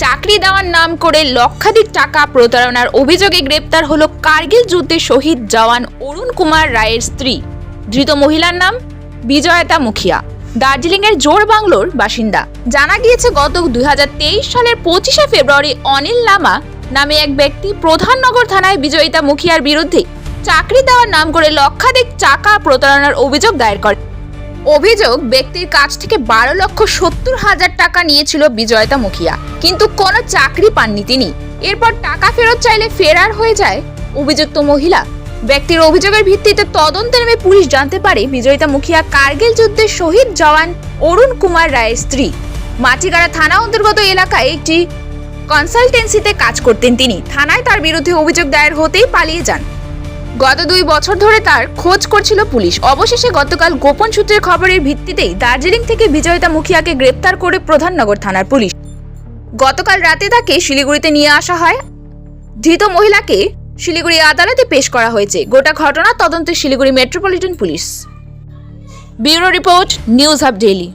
চাকরি দেওয়ার নাম করে লক্ষাধিক টাকা প্রতারণার অভিযোগে গ্রেপ্তার হলো কার্গিল যুদ্ধে শহীদ জওয়ান অরুণ কুমার রায়ের স্ত্রী। ধৃত মহিলার নাম বিজয়তা মুখিয়া। দার্জিলিংয়ের জোর বাংলোর বাসিন্দা। জানা গিয়েছে, গত দুই হাজার তেইশ সালের পঁচিশে ফেব্রুয়ারি অনিল লামা নামে এক ব্যক্তি প্রধাননগর থানায় বিজয়িতা মুখিয়ার বিরুদ্ধে চাকরি দেওয়ার নাম করে লক্ষাধিক টাকা প্রতারণার অভিযোগ দায়ের করে। অভিযোগ, ব্যক্তির কাছ থেকে বারো লক্ষ সত্তর হাজার টাকা নিয়েছিল বিজয়তা মুখিয়া। কিন্তু কোনো চাকরি পাননি তিনি। এরপর টাকা ফেরত চাইলে ফেরার হয়ে যায় অভিযুক্ত মহিলা। ব্যক্তির অভিযোগের ভিত্তিতে তদন্তে নেমে পুলিশ জানতে পারে বিজয়িতা মুখিয়া কার্গিল যুদ্ধে শহীদ জওয়ান অরুণ কুমার রায়ের স্ত্রী। মাটিগাড়া থানা অন্তর্গত এলাকায় একটি কনসালটেন্সিতে কাজ করতেন তিনি। থানায় তার বিরুদ্ধে অভিযোগ দায়ের হতেই পালিয়ে যান। গত দুই বছর ধরে তার খোঁজ করছিল পুলিশ। অবশেষে গতকাল গোপন সূত্রের খবরের ভিত্তিতেই দার্জিলিং থেকে বিজয়িতা মুখিয়াকে গ্রেপ্তার করে প্রধাননগর থানার পুলিশ। গতকাল রাতে তাকে শিলিগুড়িতে নিয়ে আসা হয়। ধৃত মহিলাকে শিলিগুড়ি আদালতে পেশ করা হয়েছে। গোটা ঘটনা তদন্তে Siliguri metropolitan police. Bureau report, news hub daily.